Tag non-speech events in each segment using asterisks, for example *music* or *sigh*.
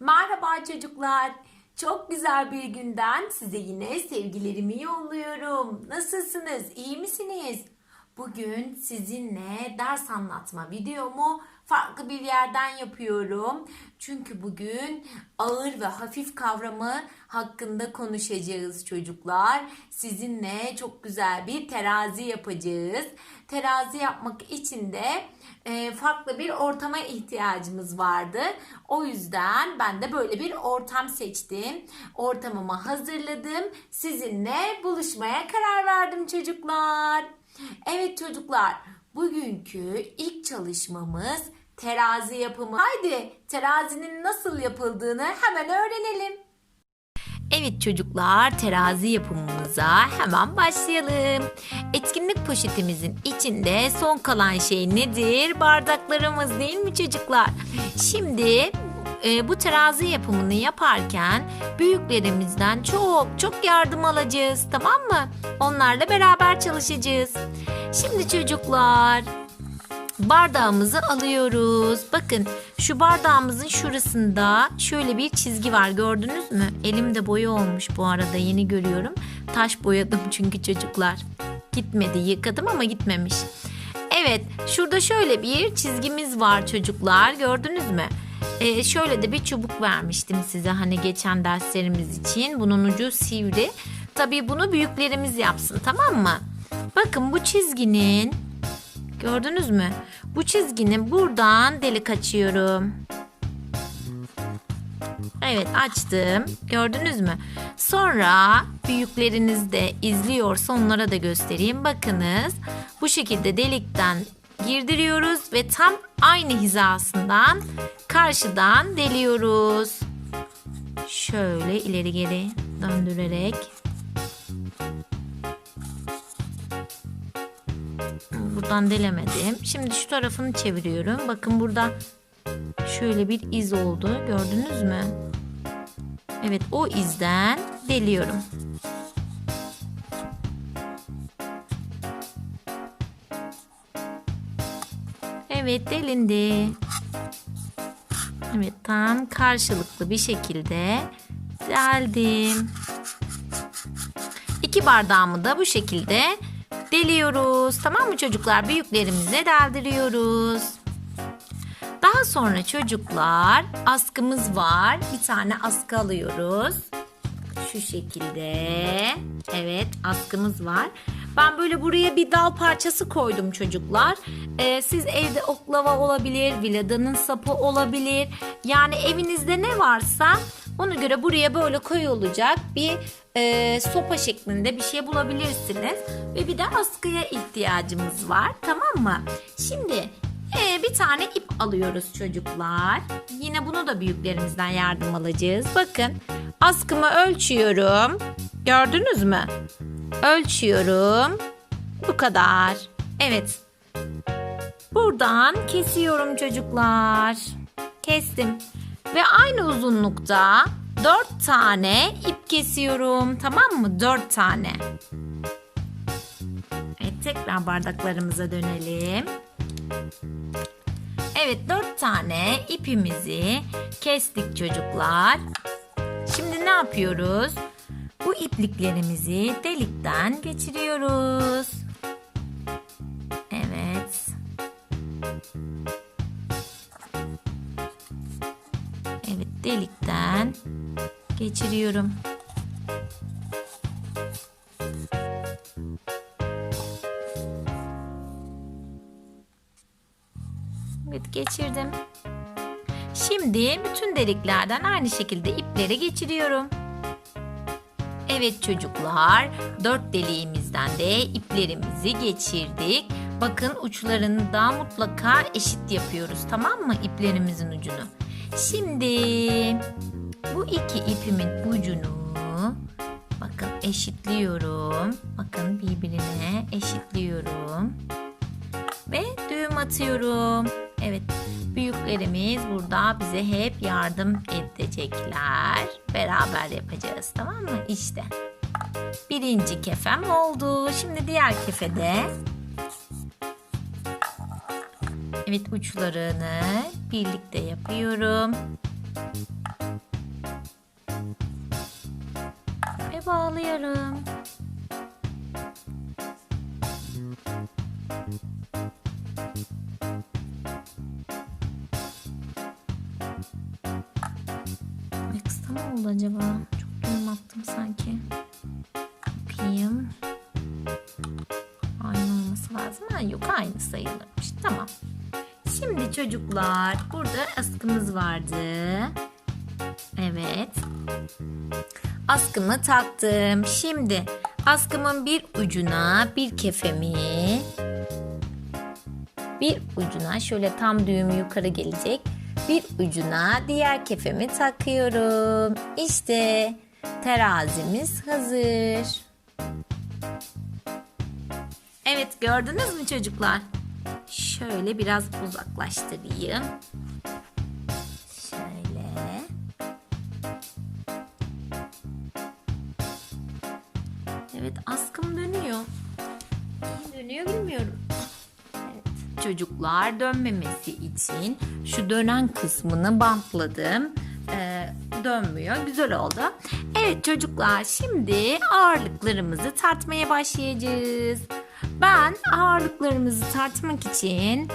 Merhaba çocuklar. Çok güzel bir günden size yine sevgilerimi yolluyorum. Nasılsınız? İyi misiniz? Bugün sizinle ders anlatma videomu farklı bir yerden yapıyorum. Çünkü bugün ağır ve hafif kavramı hakkında konuşacağız çocuklar. Sizinle çok güzel bir terazi yapacağız. Terazi yapmak için de farklı bir ortama ihtiyacımız vardı. O yüzden ben de böyle bir ortam seçtim. Ortamımı hazırladım. Sizinle buluşmaya karar verdim çocuklar. Evet çocuklar, bugünkü ilk çalışmamız terazi yapımı. Haydi terazinin nasıl yapıldığını hemen öğrenelim. Evet çocuklar terazi yapımımıza hemen başlayalım. Etkinlik poşetimizin içinde son kalan şey nedir? Bardaklarımız değil mi çocuklar? Şimdi e, bu terazi yapımını yaparken büyüklerimizden çok çok yardım alacağız tamam mı? Onlarla beraber çalışacağız. Şimdi çocuklar bardağımızı alıyoruz. Bakın şu bardağımızın şurasında şöyle bir çizgi var gördünüz mü? Elimde boya olmuş bu arada yeni görüyorum. Taş boyadım *laughs* çünkü çocuklar. Gitmedi yıkadım ama gitmemiş. Evet şurada şöyle bir çizgimiz var çocuklar gördünüz mü? Ee, şöyle de bir çubuk vermiştim size hani geçen derslerimiz için. Bunun ucu sivri. Tabii bunu büyüklerimiz yapsın tamam mı? Bakın bu çizginin Gördünüz mü? Bu çizginin buradan delik açıyorum. Evet açtım. Gördünüz mü? Sonra büyükleriniz de izliyorsa onlara da göstereyim. Bakınız bu şekilde delikten girdiriyoruz ve tam aynı hizasından karşıdan deliyoruz. Şöyle ileri geri döndürerek buradan delemedim. Şimdi şu tarafını çeviriyorum. Bakın burada şöyle bir iz oldu. Gördünüz mü? Evet o izden deliyorum. Evet delindi. Evet tam karşılıklı bir şekilde deldim. İki bardağımı da bu şekilde deliyoruz. Tamam mı çocuklar? Büyüklerimize deldiriyoruz. Daha sonra çocuklar askımız var. Bir tane askı alıyoruz. Şu şekilde. Evet askımız var. Ben böyle buraya bir dal parçası koydum çocuklar. Ee, siz evde oklava olabilir, viladanın sapı olabilir. Yani evinizde ne varsa ona göre buraya böyle koyulacak bir e, sopa şeklinde bir şey bulabilirsiniz. Ve bir de askıya ihtiyacımız var tamam mı? Şimdi e, bir tane ip alıyoruz çocuklar. Yine bunu da büyüklerimizden yardım alacağız. Bakın askımı ölçüyorum. Gördünüz mü? Ölçüyorum. Bu kadar. Evet. Buradan kesiyorum çocuklar. Kestim. Ve aynı uzunlukta dört tane ip kesiyorum. Tamam mı? Dört tane. Evet tekrar bardaklarımıza dönelim. Evet dört tane ipimizi kestik çocuklar. Şimdi ne yapıyoruz? Bu ipliklerimizi delikten geçiriyoruz. Evet. Evet delikten geçiriyorum. Evet geçirdim. Şimdi bütün deliklerden aynı şekilde ipleri geçiriyorum. Evet çocuklar, dört deliğimizden de iplerimizi geçirdik. Bakın uçlarını da mutlaka eşit yapıyoruz tamam mı iplerimizin ucunu. Şimdi bu iki ipimin ucunu bakın eşitliyorum. Bakın birbirine eşitliyorum. Ve düğüm atıyorum. Evet büyüklerimiz burada bize hep yardım edecekler. Beraber yapacağız tamam mı? İşte. Birinci kefem oldu. Şimdi diğer kefede Evet uçlarını birlikte yapıyorum. Şöyle bağlıyorum. Kısa mı oldu acaba? Çok düğüm attım sanki. Bakayım. Aynı olması lazım. Ha, yok aynı sayılırmış. Tamam. Şimdi çocuklar burada askımız vardı. Askımı taktım. Şimdi askımın bir ucuna bir kefemi bir ucuna şöyle tam düğüm yukarı gelecek. Bir ucuna diğer kefemi takıyorum. İşte terazimiz hazır. Evet gördünüz mü çocuklar? Şöyle biraz uzaklaştırayım. Evet askım dönüyor. İyi dönüyor bilmiyorum. Evet. Çocuklar dönmemesi için şu dönen kısmını bantladım. Ee, dönmüyor. Güzel oldu. Evet çocuklar şimdi ağırlıklarımızı tartmaya başlayacağız. Ben ağırlıklarımızı tartmak için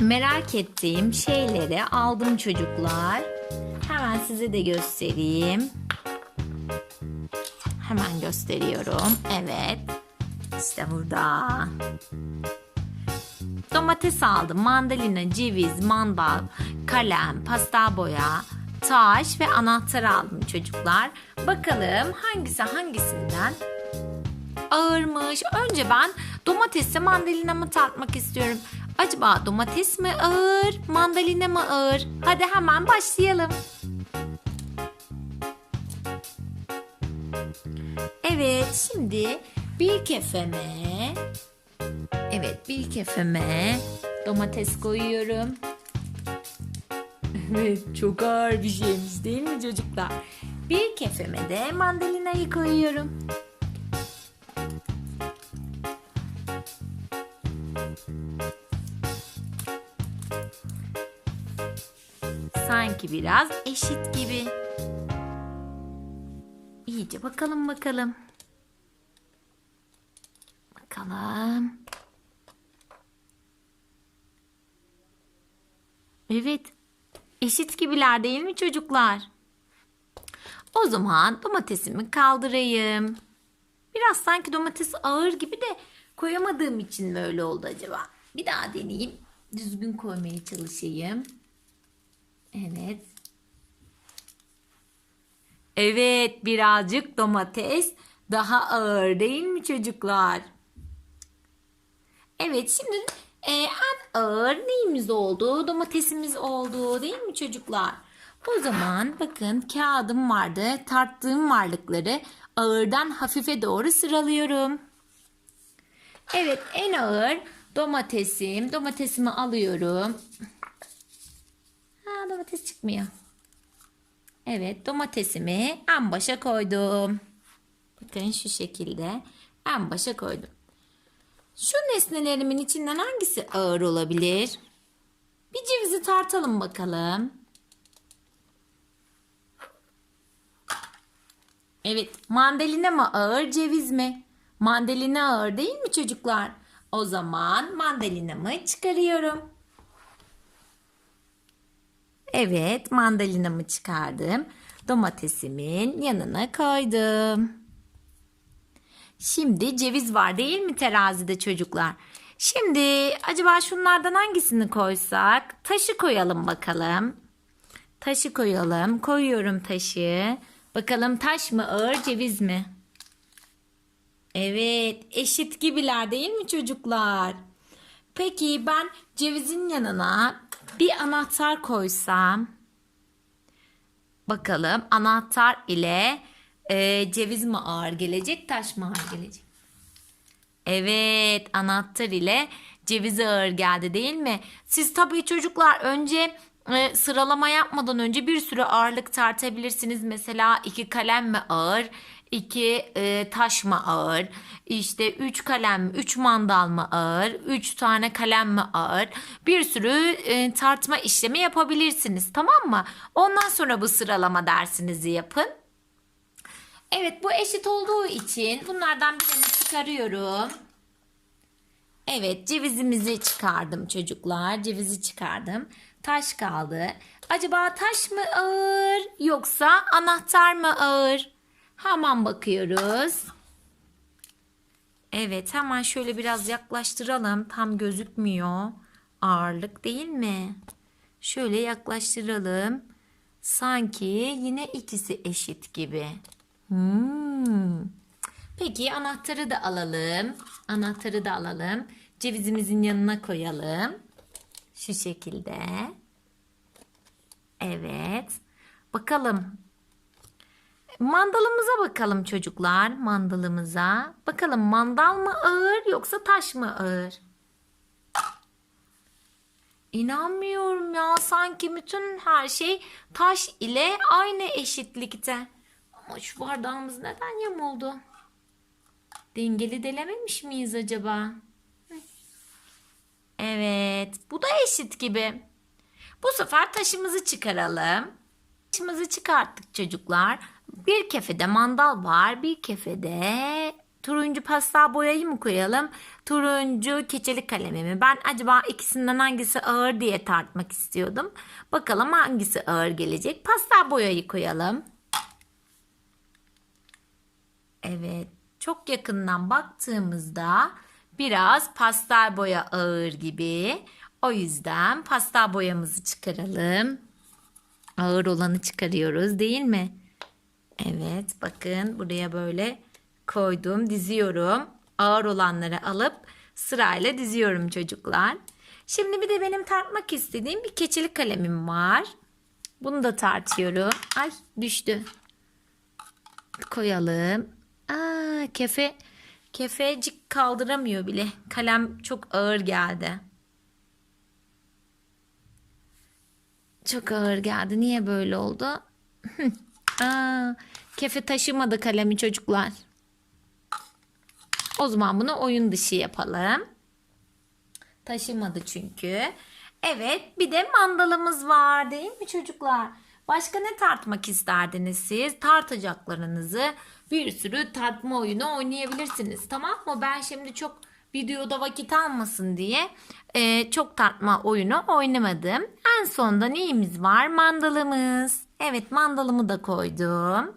merak ettiğim şeyleri aldım çocuklar. Hemen size de göstereyim. Hemen gösteriyorum. Evet. İşte burada. Domates aldım, mandalina, ceviz, mandal, kalem, pastel boya, taş ve anahtar aldım çocuklar. Bakalım hangisi hangisinden ağırmış. Önce ben domatesle mandalinamı tartmak istiyorum. Acaba domates mi ağır, mandalina mı ağır? Hadi hemen başlayalım. Evet, şimdi bir kefeme Evet, bir kefeme domates koyuyorum. Evet, çok ağır bir şeymiş değil mi çocuklar? Bir kefeme de mandalinayı koyuyorum. Sanki biraz eşit gibi. İyice bakalım bakalım. Bakalım. Evet. Eşit gibiler değil mi çocuklar? O zaman domatesimi kaldırayım. Biraz sanki domates ağır gibi de koyamadığım için mi öyle oldu acaba? Bir daha deneyeyim. Düzgün koymaya çalışayım. Evet. Evet, birazcık domates daha ağır değil mi çocuklar? Evet, şimdi e, en ağır neyimiz oldu? Domatesimiz oldu değil mi çocuklar? O zaman bakın kağıdım vardı. Tarttığım varlıkları ağırdan hafife doğru sıralıyorum. Evet, en ağır domatesim. Domatesimi alıyorum. Ha, domates çıkmıyor. Evet domatesimi en başa koydum. Bakın şu şekilde en başa koydum. Şu nesnelerimin içinden hangisi ağır olabilir? Bir cevizi tartalım bakalım. Evet mandalina mı ağır ceviz mi? Mandalina ağır değil mi çocuklar? O zaman mandalinamı çıkarıyorum. Evet, mandalinamı çıkardım. Domatesimin yanına koydum. Şimdi ceviz var değil mi terazide çocuklar? Şimdi acaba şunlardan hangisini koysak? Taşı koyalım bakalım. Taşı koyalım. Koyuyorum taşı. Bakalım taş mı ağır ceviz mi? Evet, eşit gibiler değil mi çocuklar? Peki ben cevizin yanına bir anahtar koysam. Bakalım anahtar ile e, ceviz mi ağır gelecek, taş mı ağır gelecek? Evet, anahtar ile ceviz ağır geldi değil mi? Siz tabii çocuklar önce e, sıralama yapmadan önce bir sürü ağırlık tartabilirsiniz. Mesela iki kalem mi ağır, iki e, taş mı ağır, işte üç kalem mi, üç mandal mı ağır, üç tane kalem mi ağır. Bir sürü e, tartma işlemi yapabilirsiniz tamam mı? Ondan sonra bu sıralama dersinizi yapın. Evet bu eşit olduğu için bunlardan birini çıkarıyorum. Evet cevizimizi çıkardım çocuklar. Cevizi çıkardım. Taş kaldı. Acaba taş mı ağır yoksa anahtar mı ağır? Hemen bakıyoruz. Evet hemen şöyle biraz yaklaştıralım. Tam gözükmüyor. Ağırlık değil mi? Şöyle yaklaştıralım. Sanki yine ikisi eşit gibi. Hmm. Peki anahtarı da alalım. Anahtarı da alalım. Cevizimizin yanına koyalım. Şu şekilde. Evet. Bakalım. Mandalımıza bakalım çocuklar. Mandalımıza. Bakalım mandal mı ağır yoksa taş mı ağır? İnanmıyorum ya. Sanki bütün her şey taş ile aynı eşitlikte. Ama şu bardağımız neden yamuldu? Dengeli delememiş miyiz acaba? Evet, bu da eşit gibi. Bu sefer taşımızı çıkaralım. Taşımızı çıkarttık çocuklar. Bir kefede mandal var, bir kefede turuncu pastel boyayı mı koyalım? Turuncu keçeli kalemimi. Ben acaba ikisinden hangisi ağır diye tartmak istiyordum. Bakalım hangisi ağır gelecek. Pastel boyayı koyalım. Evet, çok yakından baktığımızda biraz pastel boya ağır gibi. O yüzden pastel boyamızı çıkaralım. Ağır olanı çıkarıyoruz değil mi? Evet, bakın buraya böyle koydum, diziyorum. Ağır olanları alıp sırayla diziyorum çocuklar. Şimdi bir de benim tartmak istediğim bir keçeli kalemim var. Bunu da tartıyorum. Ay düştü. Koyalım. Aa, kefe kefecik kaldıramıyor bile. Kalem çok ağır geldi. Çok ağır geldi. Niye böyle oldu? *laughs* Aa, kefe taşımadı kalemi çocuklar. O zaman bunu oyun dışı yapalım. Taşımadı çünkü. Evet bir de mandalımız var değil mi çocuklar? Başka ne tartmak isterdiniz siz? Tartacaklarınızı bir sürü tartma oyunu oynayabilirsiniz. Tamam mı? Ben şimdi çok videoda vakit almasın diye e, çok tartma oyunu oynamadım. En sonda neyimiz var? Mandalımız. Evet mandalımı da koydum.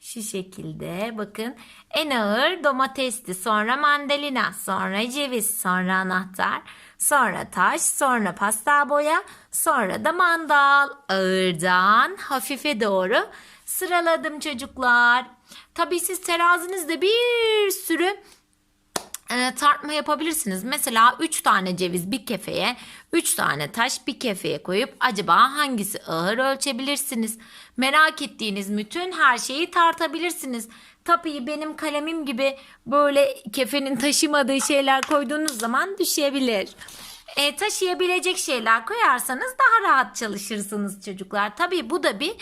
Şu şekilde bakın en ağır domatesti sonra mandalina sonra ceviz sonra anahtar sonra taş sonra pastel boya sonra da mandal ağırdan hafife doğru sıraladım çocuklar. Tabii siz terazinizde bir sürü e, tartma yapabilirsiniz. Mesela 3 tane ceviz bir kefeye, 3 tane taş bir kefeye koyup acaba hangisi ağır ölçebilirsiniz. Merak ettiğiniz bütün her şeyi tartabilirsiniz. Tabii benim kalemim gibi böyle kefenin *laughs* taşımadığı şeyler koyduğunuz zaman düşebilir. E, taşıyabilecek şeyler koyarsanız daha rahat çalışırsınız çocuklar. Tabii bu da bir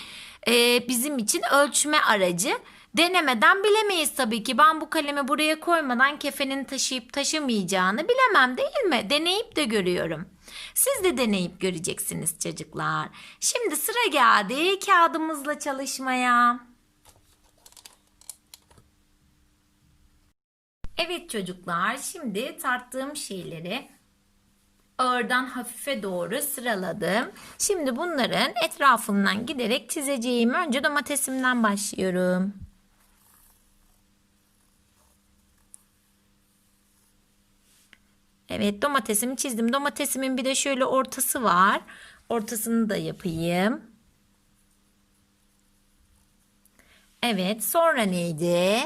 e, bizim için ölçme aracı. Denemeden bilemeyiz tabii ki. Ben bu kalemi buraya koymadan kefenin taşıyıp taşımayacağını bilemem değil mi? Deneyip de görüyorum. Siz de deneyip göreceksiniz çocuklar. Şimdi sıra geldi kağıdımızla çalışmaya. Evet çocuklar, şimdi tarttığım şeyleri ağırdan hafife doğru sıraladım. Şimdi bunların etrafından giderek çizeceğim. Önce domatesimden başlıyorum. Evet domatesimi çizdim. Domatesimin bir de şöyle ortası var. Ortasını da yapayım. Evet sonra neydi?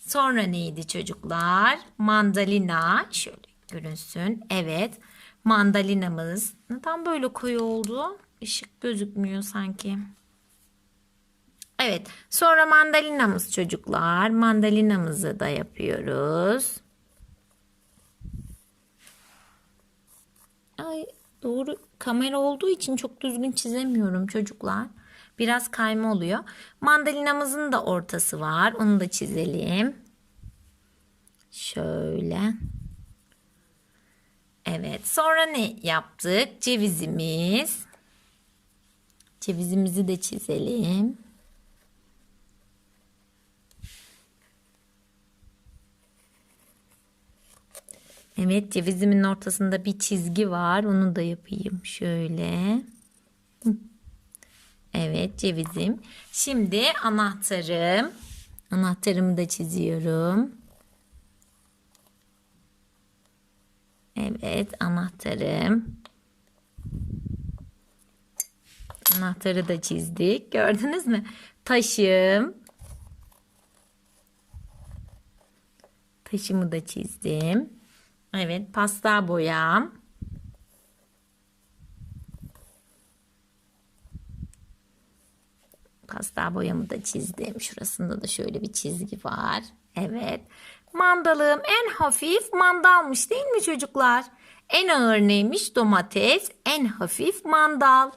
Sonra neydi çocuklar? Mandalina. Şöyle görünsün. Evet. Mandalinamız. Neden böyle koyu oldu? Işık gözükmüyor sanki. Evet. Sonra mandalinamız çocuklar. Mandalinamızı da yapıyoruz. Ay doğru kamera olduğu için çok düzgün çizemiyorum çocuklar. Biraz kayma oluyor. Mandalinamızın da ortası var. Onu da çizelim. Şöyle. Evet. Sonra ne yaptık? Cevizimiz. Cevizimizi de çizelim. Evet cevizimin ortasında bir çizgi var. Onu da yapayım şöyle. Evet cevizim. Şimdi anahtarım. Anahtarımı da çiziyorum. Evet anahtarım. Anahtarı da çizdik. Gördünüz mü? Taşım. Taşımı da çizdim. Evet pastel boyam. Pastel boyamı da çizdim. Şurasında da şöyle bir çizgi var. Evet. Mandalım en hafif mandalmış değil mi çocuklar? En ağır neymiş? Domates. En hafif mandal.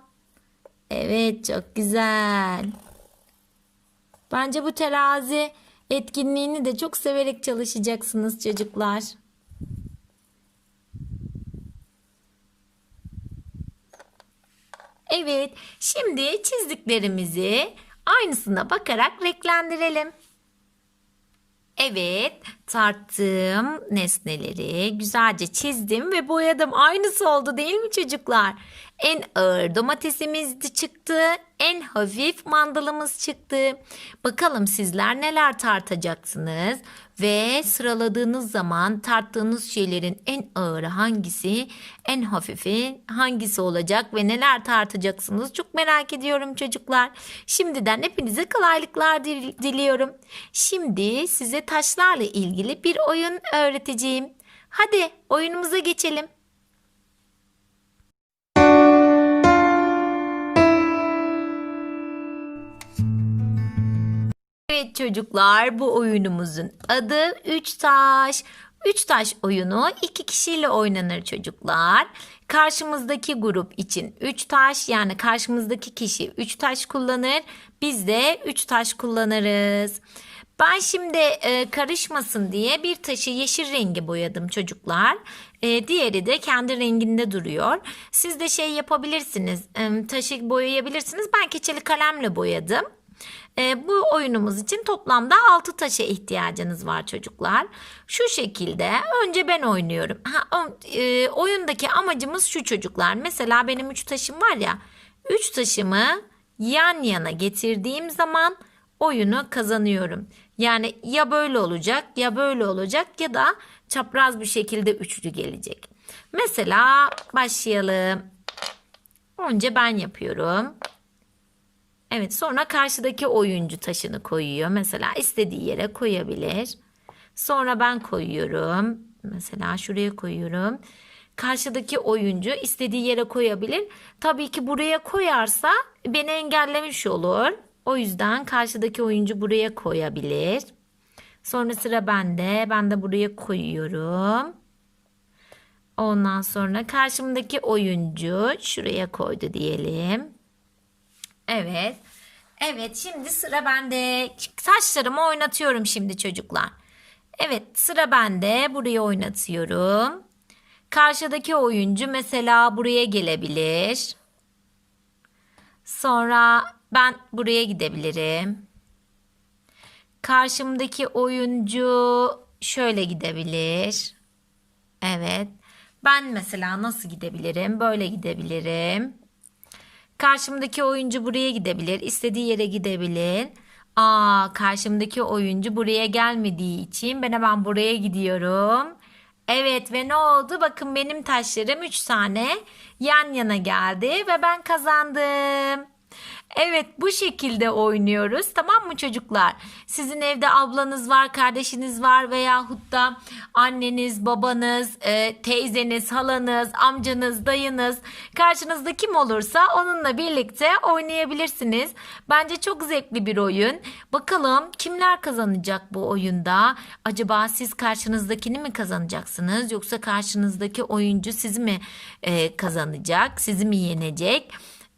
Evet çok güzel. Bence bu terazi etkinliğini de çok severek çalışacaksınız çocuklar. Evet, şimdi çizdiklerimizi aynısına bakarak renklendirelim. Evet, tarttığım nesneleri güzelce çizdim ve boyadım. Aynısı oldu değil mi çocuklar? En ağır domatesimiz çıktı, en hafif mandalımız çıktı. Bakalım sizler neler tartacaksınız ve sıraladığınız zaman tarttığınız şeylerin en ağırı hangisi, en hafifi hangisi olacak ve neler tartacaksınız çok merak ediyorum çocuklar. Şimdiden hepinize kolaylıklar dil- diliyorum. Şimdi size taşlarla ilgili bir oyun öğreteceğim. Hadi oyunumuza geçelim. Evet çocuklar bu oyunumuzun adı 3 taş. 3 taş oyunu iki kişiyle oynanır çocuklar. Karşımızdaki grup için 3 taş yani karşımızdaki kişi 3 taş kullanır. Biz de 3 taş kullanırız. Ben şimdi e, karışmasın diye bir taşı yeşil rengi boyadım çocuklar. E, diğeri de kendi renginde duruyor. Siz de şey yapabilirsiniz. E, taşı boyayabilirsiniz. Ben keçeli kalemle boyadım. E, bu oyunumuz için toplamda 6 taşa ihtiyacınız var çocuklar. Şu şekilde önce ben oynuyorum. Ha, e, oyundaki amacımız şu çocuklar. Mesela benim 3 taşım var ya. 3 taşımı yan yana getirdiğim zaman oyunu kazanıyorum. Yani ya böyle olacak ya böyle olacak ya da çapraz bir şekilde üçlü gelecek. Mesela başlayalım. Önce ben yapıyorum. Evet sonra karşıdaki oyuncu taşını koyuyor. Mesela istediği yere koyabilir. Sonra ben koyuyorum. Mesela şuraya koyuyorum. Karşıdaki oyuncu istediği yere koyabilir. Tabii ki buraya koyarsa beni engellemiş olur. O yüzden karşıdaki oyuncu buraya koyabilir. Sonra sıra bende. Ben de buraya koyuyorum. Ondan sonra karşımdaki oyuncu şuraya koydu diyelim. Evet. Evet şimdi sıra bende. Saçlarımı oynatıyorum şimdi çocuklar. Evet sıra bende. Buraya oynatıyorum. Karşıdaki oyuncu mesela buraya gelebilir. Sonra ben buraya gidebilirim. Karşımdaki oyuncu şöyle gidebilir. Evet. Ben mesela nasıl gidebilirim? Böyle gidebilirim. Karşımdaki oyuncu buraya gidebilir. istediği yere gidebilir. Aa, karşımdaki oyuncu buraya gelmediği için ben hemen buraya gidiyorum. Evet ve ne oldu? Bakın benim taşlarım 3 tane yan yana geldi ve ben kazandım. Evet bu şekilde oynuyoruz tamam mı çocuklar? Sizin evde ablanız var, kardeşiniz var veyahut da anneniz, babanız, e, teyzeniz, halanız, amcanız, dayınız karşınızda kim olursa onunla birlikte oynayabilirsiniz. Bence çok zevkli bir oyun. Bakalım kimler kazanacak bu oyunda? Acaba siz karşınızdakini mi kazanacaksınız yoksa karşınızdaki oyuncu sizi mi e, kazanacak, sizi mi yenecek?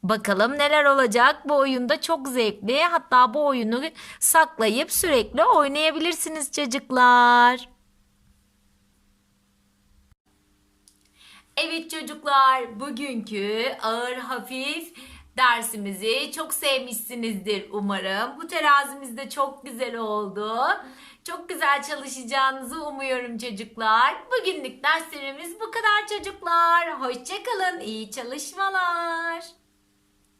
Bakalım neler olacak bu oyunda çok zevkli. Hatta bu oyunu saklayıp sürekli oynayabilirsiniz çocuklar. Evet çocuklar bugünkü ağır hafif Dersimizi çok sevmişsinizdir umarım. Bu terazimiz de çok güzel oldu. Çok güzel çalışacağınızı umuyorum çocuklar. Bugünlük derslerimiz bu kadar çocuklar. Hoşçakalın. İyi çalışmalar.